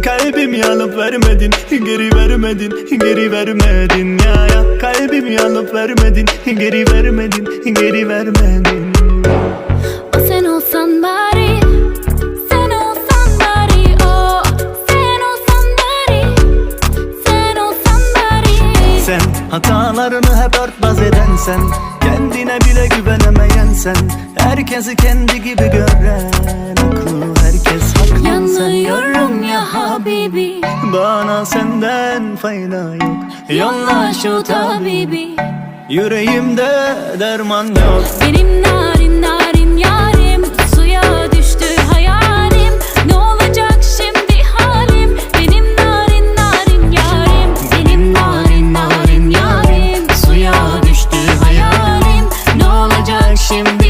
Kalbimi alıp vermedin Geri vermedin Geri vermedin. Ya ya. Kalbimi alıp vermedin Geri vermedin Geri vermedin. O sen olsan bari Sen olsan bari O sen olsan bari Sen olsan bari. Sen hatalarını hep örtbas eden sen Kendine bile güvenemeyen sen Herkesi kendi gibi gören habibi Bana senden fayda yok. Yolla şu tabibi. Yüreğimde derman yok. Benim narin narin yarim. Suya düştü hayalim. Ne olacak şimdi halim? Benim narin narin yarim. Benim narin narin yarim. Suya düştü hayalim. Ne olacak şimdi